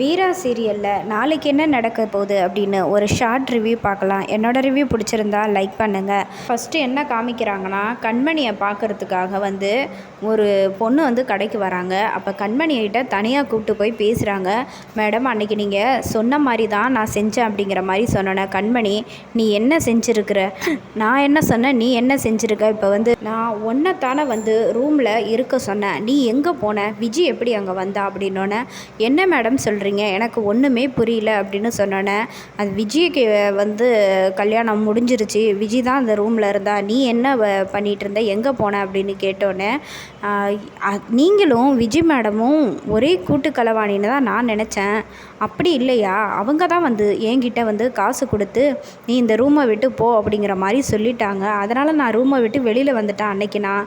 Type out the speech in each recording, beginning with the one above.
வீரா சீரியலில் நாளைக்கு என்ன நடக்க போகுது அப்படின்னு ஒரு ஷார்ட் ரிவ்யூ பார்க்கலாம். என்னோட ரிவ்யூ பிடிச்சிருந்தா லைக் பண்ணுங்கள் ஃபஸ்ட்டு என்ன காமிக்கிறாங்கன்னா கண்மணியை பார்க்குறதுக்காக வந்து ஒரு பொண்ணு வந்து கடைக்கு வராங்க. அப்போ கண்மணியிட்ட தனியாக கூப்பிட்டு போய் பேசுகிறாங்க மேடம் அன்னைக்கு நீங்கள் சொன்ன மாதிரி தான் நான் செஞ்சேன் அப்படிங்கிற மாதிரி சொன்னேன் கண்மணி நீ என்ன செஞ்சுருக்கிற? நான் என்ன சொன்னேன்? நீ என்ன செஞ்சுருக்க? இப்போ வந்து நான் ஒன்றைத்தானே வந்து ரூமில் இருக்க சொன்னேன். நீ எங்கே போன? விஜி எப்படி அங்கே வந்தா? அப்படின்னோடனே என்ன மேடம் பண்ணுறீங்க எனக்கு ஒன்றுமே புரியல அப்படின்னு சொன்னோன்னே அது விஜய்க்கு வந்து கல்யாணம் முடிஞ்சிருச்சு. விஜய் தான் அந்த ரூமில் இருந்தா. நீ என்ன வ- இருந்த? எங்கே போன? அப்படின்னு கேட்டோன்னே நீங்களும் விஜய் மேடமும் ஒரே கூட்டு களவாணின்னு தான் நான் நினச்சேன். அப்படி இல்லையா? அவங்க தான் வந்து என்கிட்ட வந்து காசு கொடுத்து நீ இந்த ரூமை விட்டு போ அப்படிங்கிற மாதிரி சொல்லிட்டாங்க. அதனால் நான் ரூமை விட்டு வெளியில் வந்துட்டேன் அன்னைக்கு நான்.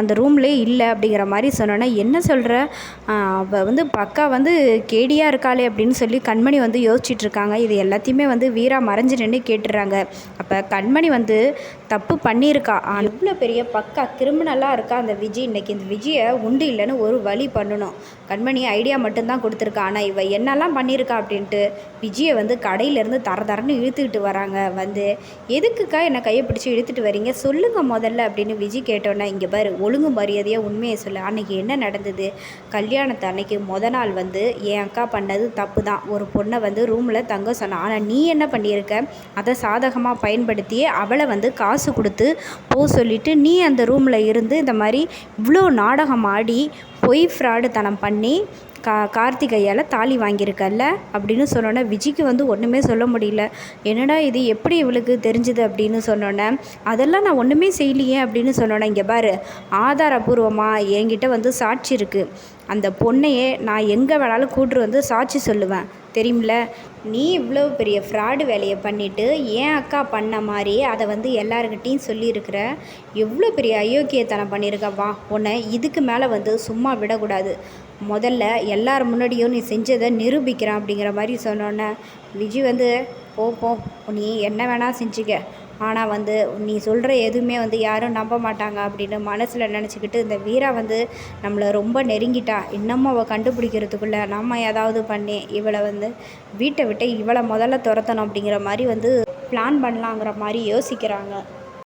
அந்த ரூம்லேயே இல்லை அப்படிங்கிற மாதிரி சொன்னோன்னே என்ன சொல்கிற வந்து பக்கா வந்து கேடியாக இருக்காளே அப்படின்னு சொல்லி கண்மணி வந்து யோசிச்சுட்டு இருக்காங்க இது எல்லாத்தையுமே வந்து வீரா மறைஞ்சு நின்று கேட்டுடுறாங்க. அப்போ கண்மணி வந்து தப்பு பண்ணியிருக்கா. ஆனால் இவ்வளோ பெரிய பக்கா கிரிமினலாக இருக்கா அந்த விஜய் இன்னைக்கு இந்த விஜயை உண்டு இல்லைன்னு ஒரு வழி பண்ணணும். கண்மணி ஐடியா மட்டும்தான் கொடுத்துருக்கா. ஆனால் இவ என்னெல்லாம் பண்ணியிருக்கா அப்படின்ட்டு விஜயை வந்து கடையிலேருந்து தர தரன்னு இழுத்துக்கிட்டு வராங்க. வந்து எதுக்குக்கா என்னை கையை பிடிச்சி இழுத்துட்டு வரீங்க? சொல்லுங்கள் முதல்ல அப்படின்னு விஜய் கேட்டோன்னே இங்கே பாரு ஒழுங்கு மரியாதையாக உண்மையை சொல்லு. அன்னைக்கு என்ன நடந்தது? கல்யாணத்தை அன்னைக்கு மொதல் நாள் வந்து என் அக்கா பண்ணது தப்பு தான் ஒரு பொண்ணை வந்து ரூமில் தங்க சொன்னா ஆனால் நீ என்ன பண்ணியிருக்க? அதை சாதகமாக பயன்படுத்தியே அவளை வந்து காசு கொடுத்து போ சொல்லிட்டு நீ அந்த ரூமில் இருந்து இந்த மாதிரி இவ்வளோ நாடகம் ஆடி பொய் ஃப்ராடுத்தனம் பண்ணி கா கார்த்திகையால் தாலி வாங்கியிருக்கல்ல? அப்படின்னு சொன்னோன்னே விஜிக்கு வந்து ஒன்றுமே சொல்ல முடியல. என்னடா இது எப்படி இவளுக்கு தெரிஞ்சுது அப்படின்னு சொன்னோன்னே அதெல்லாம் நான் ஒன்றுமே செய்யலையே அப்படின்னு சொன்னோன்னே இங்கே பாரு ஆதாரபூர்வமாக என்கிட்ட வந்து சாட்சி இருக்குது அந்த பொண்ணையே நான் எங்கே வேணாலும் கூட்டு வந்து சாட்சி சொல்லுவேன். தெரியும்ல? நீ இவ்வளோ பெரிய ஃப்ராடு வேலையை பண்ணிவிட்டு ஏன் அக்கா பண்ண மாதிரி அதை வந்து எல்லாருக்கிட்டேயும் சொல்லியிருக்கிற? எவ்வளோ பெரிய அயோக்கியத்தனம் பண்ணியிருக்க? வா உன்னை இதுக்கு மேலே வந்து சும்மா விடக்கூடாது. முதல்ல எல்லார் முன்னாடியும் நீ செஞ்சதை நிரூபிக்கிறேன் அப்படிங்கிற மாதிரி சொன்னோன்னே. விஜய் வந்து போ போ நீ என்ன வேணால் செஞ்சுக்க. ஆனால் வந்து நீ சொல்கிற எதுவுமே வந்து யாரும் நம்ப மாட்டாங்க அப்படின்னு மனசில் நினச்சிக்கிட்டு இந்த வீரா வந்து நம்மளை ரொம்ப நெருங்கிட்டா. இன்னமும் அவள் கண்டுபிடிக்கிறதுக்குள்ளே நம்ம ஏதாவது பண்ணி இவளை வந்து வீட்டை விட்டு இவளை முதல்ல துரத்தணும் அப்படிங்கிற மாதிரி வந்து பிளான் பண்ணலாங்கிற மாதிரி யோசிக்கிறாங்க.